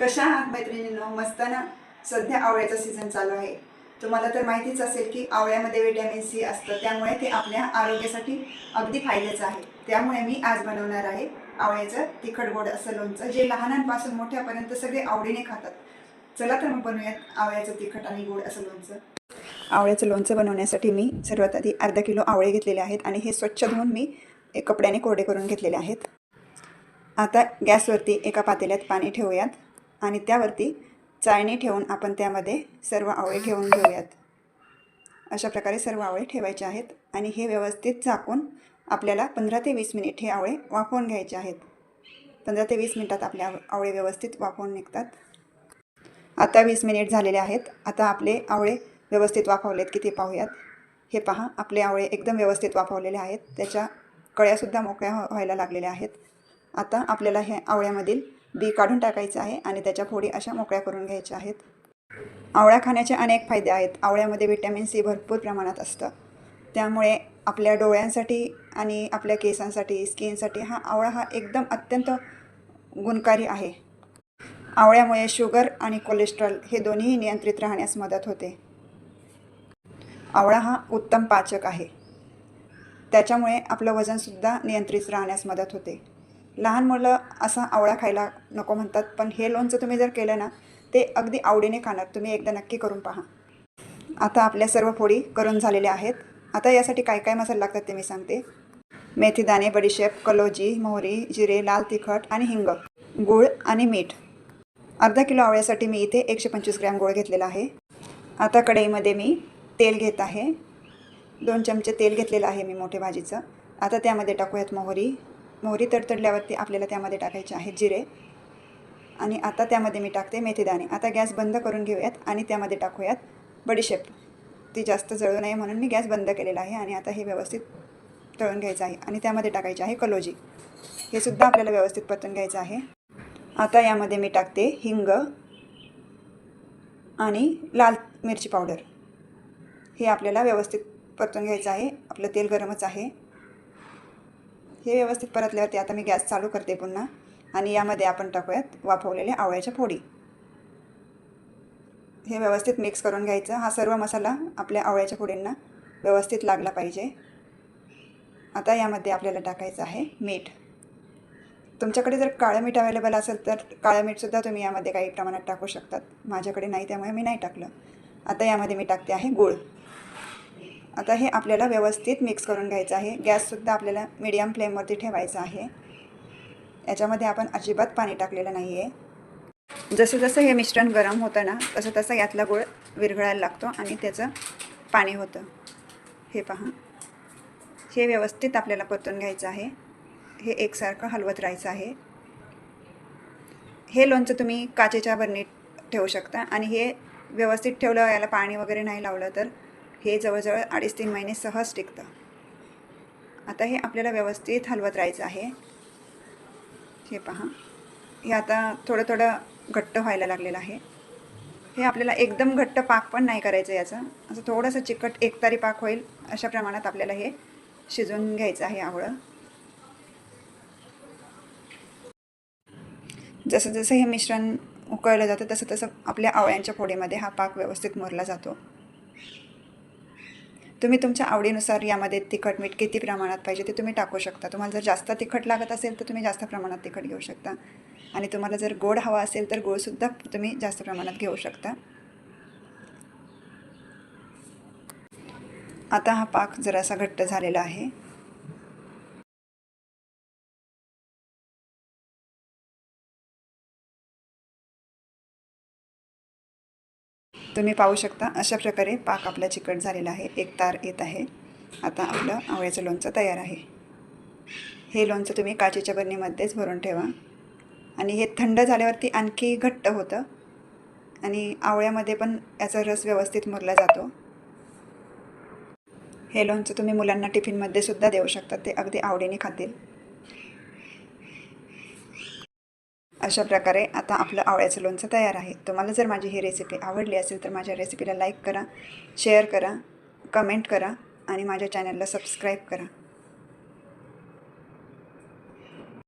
कशा आहात मैत्रिणींनो? मस्त ना सध्या आवळ्याचा सीझन चालू आहे. तुम्हाला तर माहितीच असेल की आवळ्यामध्ये विटॅमिन सी असतं. त्यामुळे ते आपल्या आरोग्यासाठी अगदी फायद्याचं आहे. त्यामुळे मी आज बनवणार आहे आवळ्याचं तिखट गोड असं लोणचं जे लहानांपासून मोठ्यापर्यंत सगळे आवडीने खातात. चला तर मग बनवूयात आवळ्याचं तिखट आणि गोड असं लोणचं. आवळ्याचं लोणचं बनवण्यासाठी मी सर्वात आधी अर्धा किलो आवळे घेतलेले आहेत आणि हे स्वच्छ धुवून मी एक कपड्याने कोरडे करून घेतलेले आहेत. आता गॅसवरती एका पातेल्यात पाणी ठेवूयात. आणि त्यावरती चाळणी ठेवून आपण त्यामध्ये सर्व आवळे ठेवून घेऊयात. अशा प्रकारे सर्व आवळे ठेवायचे आहेत आणि हे व्यवस्थित झाकून आपल्याला पंधरा ते वीस मिनिट हे आवळे वाफवून घ्यायचे आहेत. पंधरा ते वीस मिनिटात आपले आवळे व्यवस्थित वाफवून निघतात. आता वीस मिनिट झालेले आहेत. आता आपले आवळे व्यवस्थित वाफवलेत की ते पाहूयात. हे पहा आपले आवळे एकदम व्यवस्थित वाफवलेले आहेत. त्याच्या कळ्यासुद्धा मोकळ्या व्हायला लागलेल्या आहेत. आता आपल्याला हे आवळ्यामधील बी काढून टाकायचं आहे आणि त्याच्या फोडी अशा मोकळ्या करून घ्यायच्या आहेत. आवळा खाण्याचे अनेक फायदे आहेत. आवळ्यामध्ये व्हिटॅमिन सी भरपूर प्रमाणात असतं. त्यामुळे आपल्या डोळ्यांसाठी आणि आपल्या केसांसाठी स्किनसाठी हा आवळा हा एकदम अत्यंत गुणकारी आहे. आवळ्यामुळे शुगर आणि कोलेस्ट्रॉल हे दोन्ही नियंत्रित राहण्यास मदत होते. आवळा हा उत्तम पाचक आहे. त्याच्यामुळे आपलं वजनसुद्धा नियंत्रित राहण्यास मदत होते. लहान मुलं असा आवळा खायला नको म्हणतात पण हे लोणचं तुम्ही जर केलं ना ते अगदी आवडीने खाणार. तुम्ही एकदा नक्की करून पहा. आता आपल्या सर्व फोडी करून झालेल्या आहेत. आता यासाठी काय काय मसाले लागतात ते मी सांगते. मेथीदाणे बडीशेप कलोजी मोहरी जिरे लाल तिखट आणि हिंग गूळ आणि मीठ. अर्धा किलो आवळ्यासाठी मी इथे एकशे पंचवीस ग्रॅम गूळ घेतलेला आहे. आता कढईमध्ये मी तेल घेत आहे. दोन चमचे तेल घेतलेलं आहे मी मोठे भाजीचं. आता त्यामध्ये टाकूयात मोहरी मोहरी तडतडल्यावरती आपल्याला त्यामध्ये टाकायचे आहेत जिरे. आणि आता त्यामध्ये मी टाकते मेथीदाणे आता गॅस बंद करून घेऊयात आणि त्यामध्ये टाकूयात बडीशेप. ती जास्त जळू नये म्हणून मी गॅस बंद केलेला आहे आणि आता हे व्यवस्थित तळून घ्यायचं आहे आणि त्यामध्ये टाकायचे आहे कलोजी. हे सुद्धा आपल्याला व्यवस्थित परतून घ्यायचं आहे. आता यामध्ये मी टाकते हिंग आणि लाल मिरची पावडर. हे आपल्याला व्यवस्थित परतून घ्यायचं आहे. आपलं तेल गरमच आहे. हे व्यवस्थित परतल्यावरती आता मी गॅस चालू करते पुन्हा. आणि यामध्ये आपण टाकूयात वाफवलेल्या आवळ्याच्या फोडी. हे व्यवस्थित मिक्स करून घ्यायचं. हा सर्व मसाला आपल्या आवळ्याच्या फोडींना व्यवस्थित लागला पाहिजे. आता यामध्ये आपल्याला टाकायचं आहे मीठ. तुमच्याकडे जर काळं मीठ अवेलेबल असेल तर काळं मीठसुद्धा तुम्ही यामध्ये काही प्रमाणात टाकू शकतात. माझ्याकडे नाही त्यामुळे मी नाही टाकलं. आता यामध्ये मी टाकते आहे गूळ. आता हे आपल्याला व्यवस्थित मिक्स करून घ्यायचं आहे. गॅससुद्धा आपल्याला मीडियम फ्लेमवरती ठेवायचा आहे. याच्यामध्ये आपण अजिबात पाणी टाकलेलं नाही आहे जसं जसं हे मिश्रण गरम होतं ना तसं तसं यातला गुळ विरघळायला लागतो आणि त्याचं पाणी होतं. हे पहा. हे व्यवस्थित आपल्याला परतून घ्यायचं आहे. हे एकसारखं हलवत राहायचं आहे. हे लोणचं तुम्ही काचेच्या बरणीत ठेवू शकता आणि हे व्यवस्थित ठेवलं याला पाणी वगैरे नाही लावलं तर हे जवळजवळ अडीच तीन महिने सहज टिकतं. आता हे आपल्याला व्यवस्थित हलवत राहायचं आहे. हे पहा. हे आता थोडं थोडं घट्ट व्हायला लागलेलं आहे. हे आपल्याला एकदम घट्ट पाक पण नाही करायचं याचं. असं थोडंसं चिकट एकतारी पाक होईल अशा प्रमाणात आपल्याला हे शिजवून घ्यायचं आहे आवळं. जसं जसं हे मिश्रण उकळलं जातं तसं तसं आपल्या आवळ्यांच्या फोडीमध्ये हा पाक व्यवस्थित मुरला जातो. तुम्ही तुमच्या आवडीनुसार यामध्ये तिखट मीठ किती प्रमाणात पाहिजे ते तुम्ही टाकू शकता. तुम्हाला जर जास्त तिखट लागत असेल तर तुम्ही जास्त प्रमाणात तिखट घेऊ शकता. आणि तुम्हाला जर गोड हवा असेल तर गोडसुद्धा तुम्ही जास्त प्रमाणात घेऊ शकता. आता हा पाक जरासा घट्ट झालेला आहे. तुम्ही पाहू शकता अशा प्रकारे पाक आपला चिकट झालेला आहे. एक तार येत आहे. आता आपलं आवळ्याचं लोणचं तयार आहे. हे लोणचं तुम्ही काचेच्या बरणीमध्येच भरून ठेवा. आणि हे थंड झाल्यावरती आणखी घट्ट होतं. आणि आवळ्यामध्ये पण याचा रस व्यवस्थित मुरला जातो. हे लोणचं तुम्ही मुलांना टिफिनमध्ये सुद्धा देऊ शकता. ते अगदी आवडीने खातील. अशा प्रकारे आता आपलं आवळ्याचं लोणचं तयार आहे. तुम्हाला जर माझी ही रेसिपी आवडली असेल तर माझ्या रेसिपीला लाईक करा शेअर करा कमेंट करा आणि माझ्या चॅनलला सबस्क्राईब करा.